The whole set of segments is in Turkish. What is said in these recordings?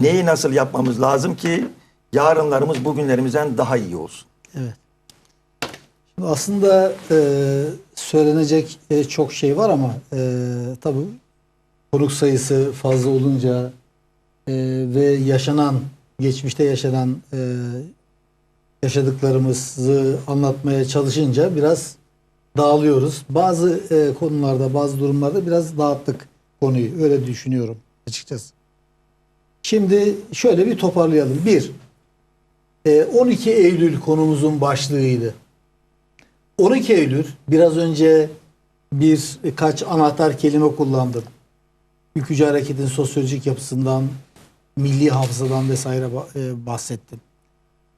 Neyi nasıl yapmamız lazım ki yarınlarımız bugünlerimizden daha iyi olsun. Evet. Şimdi aslında e, söylenecek e, çok şey var ama e, tabii konuk sayısı fazla olunca e, ve yaşanan, geçmişte yaşanan e, yaşadıklarımızı anlatmaya çalışınca biraz dağılıyoruz. Bazı e, konularda, bazı durumlarda biraz dağıttık konuyu. Öyle düşünüyorum açıkçası. Şimdi şöyle bir toparlayalım. Bir, e, 12 Eylül konumuzun başlığıydı. 12 Eylül biraz önce birkaç anahtar kelime kullandım. Ülkücü hareketin sosyolojik yapısından, milli hafızadan vesaire e, bahsettim.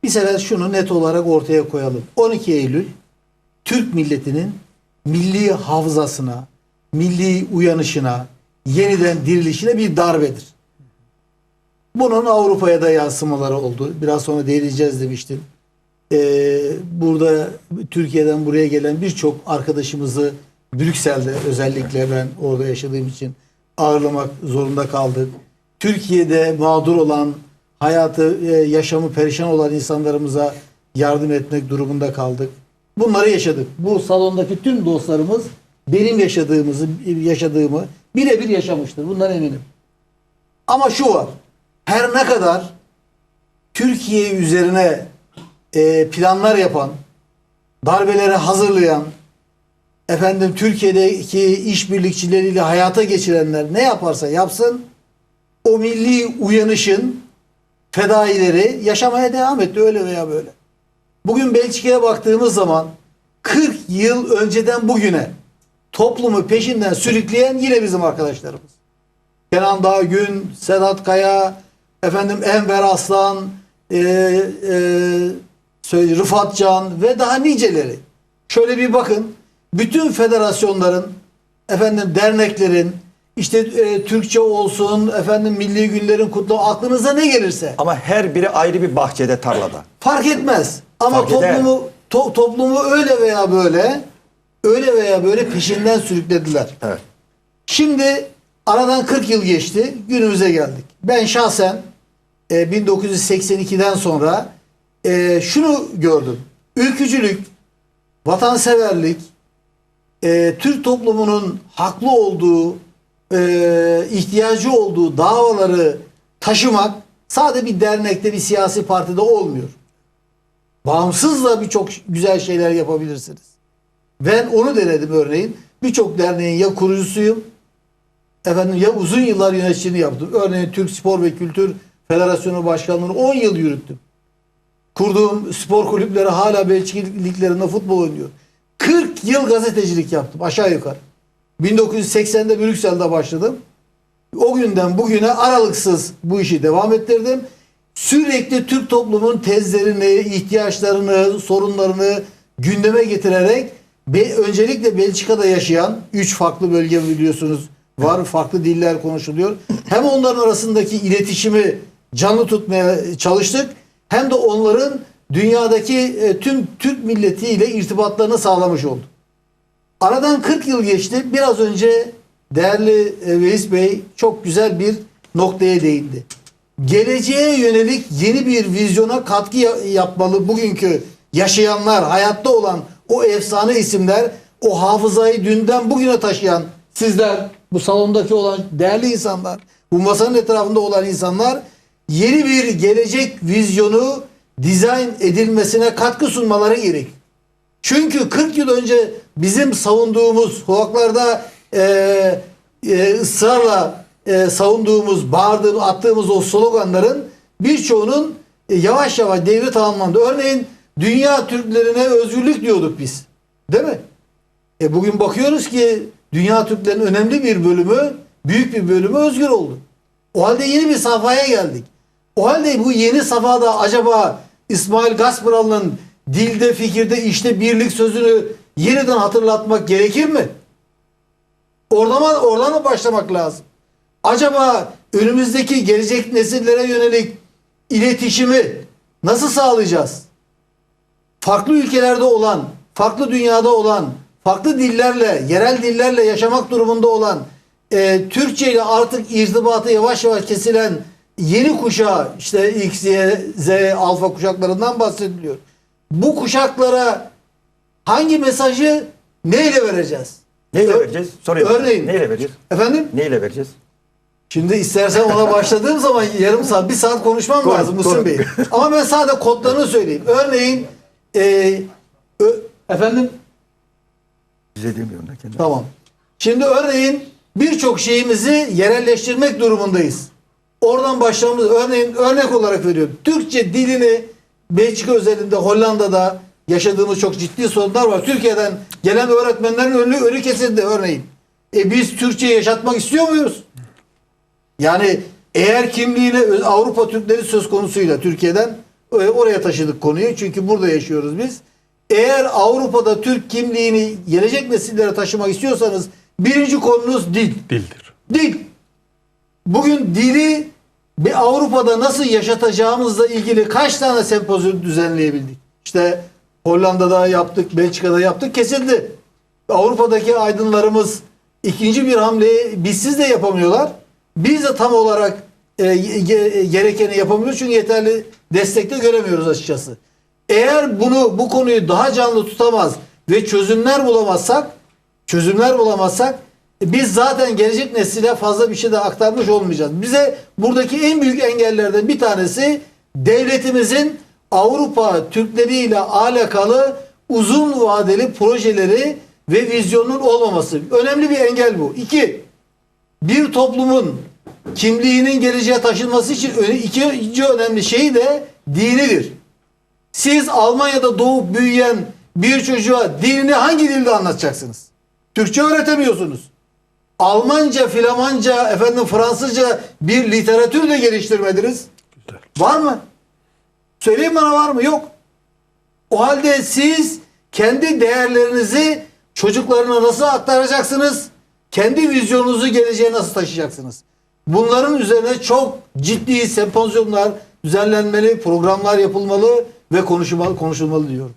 Bir sefer şunu net olarak ortaya koyalım. 12 Eylül Türk milletinin milli hafızasına, milli uyanışına, yeniden dirilişine bir darbedir. Bunun Avrupa'ya da yansımaları oldu. Biraz sonra değineceğiz demiştim. Ee, burada Türkiye'den buraya gelen birçok arkadaşımızı Brüksel'de özellikle ben orada yaşadığım için ağırlamak zorunda kaldık. Türkiye'de mağdur olan, hayatı, e, yaşamı perişan olan insanlarımıza yardım etmek durumunda kaldık. Bunları yaşadık. Bu salondaki tüm dostlarımız benim yaşadığımızı, yaşadığımı birebir yaşamıştır. Bundan eminim. Ama şu var. Her ne kadar Türkiye üzerine e, planlar yapan, darbeleri hazırlayan, efendim Türkiye'deki işbirlikçileriyle hayata geçirenler ne yaparsa yapsın o milli uyanışın fedaileri yaşamaya devam etti öyle veya böyle. Bugün Belçika'ya baktığımız zaman 40 yıl önceden bugüne toplumu peşinden sürükleyen yine bizim arkadaşlarımız. Kenan Dağgün, Sedat Kaya, efendim Enver Aslan, e, e, Rıfat Can ve daha niceleri. Şöyle bir bakın. Bütün federasyonların, efendim derneklerin, işte e, Türkçe olsun, efendim milli günlerin kutlu aklınıza ne gelirse Ama her biri ayrı bir bahçede, tarlada. fark etmez. Ama Fark eder. toplumu to- toplumu öyle veya böyle öyle veya böyle peşinden sürüklediler. Evet. Şimdi aradan 40 yıl geçti. Günümüze geldik. Ben şahsen e, 1982'den sonra e, şunu gördüm. Ülkücülük, vatanseverlik, e, Türk toplumunun haklı olduğu, e, ihtiyacı olduğu davaları taşımak sadece bir dernekte, bir siyasi partide olmuyor. Bağımsız da birçok güzel şeyler yapabilirsiniz. Ben onu denedim örneğin. Birçok derneğin ya kurucusuyum, efendim ya uzun yıllar yöneticiliğini yaptım. Örneğin Türk Spor ve Kültür Federasyonu Başkanlığı'nı 10 yıl yürüttüm. Kurduğum spor kulüpleri hala Belçika liglerinde futbol oynuyor. 40 yıl gazetecilik yaptım aşağı yukarı. 1980'de Brüksel'de başladım. O günden bugüne aralıksız bu işi devam ettirdim. Sürekli Türk toplumun tezlerini, ihtiyaçlarını, sorunlarını gündeme getirerek be, öncelikle Belçika'da yaşayan 3 farklı bölge biliyorsunuz var. Farklı diller konuşuluyor. Hem onların arasındaki iletişimi canlı tutmaya çalıştık hem de onların dünyadaki e, tüm Türk milletiyle irtibatlarını sağlamış olduk. Aradan 40 yıl geçti. Biraz önce değerli Veys Bey çok güzel bir noktaya değindi. Geleceğe yönelik yeni bir vizyona katkı ya- yapmalı bugünkü yaşayanlar, hayatta olan o efsane isimler, o hafızayı dünden bugüne taşıyan sizler, bu salondaki olan değerli insanlar, bu masanın etrafında olan insanlar yeni bir gelecek vizyonu dizayn edilmesine katkı sunmaları gerek. Çünkü 40 yıl önce bizim savunduğumuz, sokaklarda e, e, ısrarla e, savunduğumuz, bağırdığımız, attığımız o sloganların birçoğunun e, yavaş yavaş devri tamamlandı. Örneğin dünya Türklerine özgürlük diyorduk biz. Değil mi? E bugün bakıyoruz ki dünya Türklerinin önemli bir bölümü, büyük bir bölümü özgür oldu. O halde yeni bir safhaya geldik. O halde bu yeni safhada acaba İsmail Gasparalı'nın dilde, fikirde, işte birlik sözünü yeniden hatırlatmak gerekir mi? Oradan oradan mı başlamak lazım? Acaba önümüzdeki gelecek nesillere yönelik iletişimi nasıl sağlayacağız? farklı ülkelerde olan, farklı dünyada olan, farklı dillerle, yerel dillerle yaşamak durumunda olan, e, Türkçe ile artık irtibatı yavaş yavaş kesilen yeni kuşağı işte X, Y, Z, alfa kuşaklarından bahsediliyor. Bu kuşaklara hangi mesajı neyle vereceğiz? Neyle Ö- vereceğiz? Soruyorum. Örneğin. Neyle vereceğiz? Efendim? Neyle vereceğiz? Şimdi istersen ona başladığım zaman yarım saat, bir saat konuşmam Konuş, lazım konuş. Bey. Ama ben sadece kodlarını söyleyeyim. Örneğin e, ö- efendim Bize demiyorum da kendim. Tamam. Şimdi örneğin birçok şeyimizi yerelleştirmek durumundayız. Oradan başlamamız örneğin örnek olarak veriyorum. Türkçe dilini Belçika özelinde Hollanda'da yaşadığımız çok ciddi sorunlar var. Türkiye'den gelen öğretmenlerin önü, önü kesildi örneğin. E biz Türkçeyi yaşatmak istiyor muyuz? Yani eğer kimliğine öz- Avrupa Türkleri söz konusuyla Türkiye'den e, oraya taşıdık konuyu. Çünkü burada yaşıyoruz biz. Eğer Avrupa'da Türk kimliğini gelecek nesillere taşımak istiyorsanız birinci konunuz dil. Dildir. Dil. Bugün dili bir Avrupa'da nasıl yaşatacağımızla ilgili kaç tane sempozyum düzenleyebildik? İşte Hollanda'da yaptık, Belçika'da yaptık, kesildi. Avrupa'daki aydınlarımız ikinci bir hamleyi bizsiz de yapamıyorlar. Biz de tam olarak e, ge- gerekeni yapamıyoruz çünkü yeterli destekte göremiyoruz açıkçası. Eğer bunu bu konuyu daha canlı tutamaz ve çözümler bulamazsak çözümler bulamazsak e, biz zaten gelecek nesile fazla bir şey de aktarmış olmayacağız. Bize buradaki en büyük engellerden bir tanesi devletimizin Avrupa Türkleriyle alakalı uzun vadeli projeleri ve vizyonun olmaması. Önemli bir engel bu. İki, bir toplumun kimliğinin geleceğe taşınması için ikinci önemli şey de dinidir. Siz Almanya'da doğup büyüyen bir çocuğa dinini hangi dilde anlatacaksınız? Türkçe öğretemiyorsunuz. Almanca, Flamanca, efendim Fransızca bir literatür de geliştirmediniz. Güzel. Var mı? Söyleyin bana var mı? Yok. O halde siz kendi değerlerinizi çocuklarına nasıl aktaracaksınız? Kendi vizyonunuzu geleceğe nasıl taşıyacaksınız? Bunların üzerine çok ciddi sempozyumlar düzenlenmeli, programlar yapılmalı ve konuşulmalı, konuşulmalı diyorum.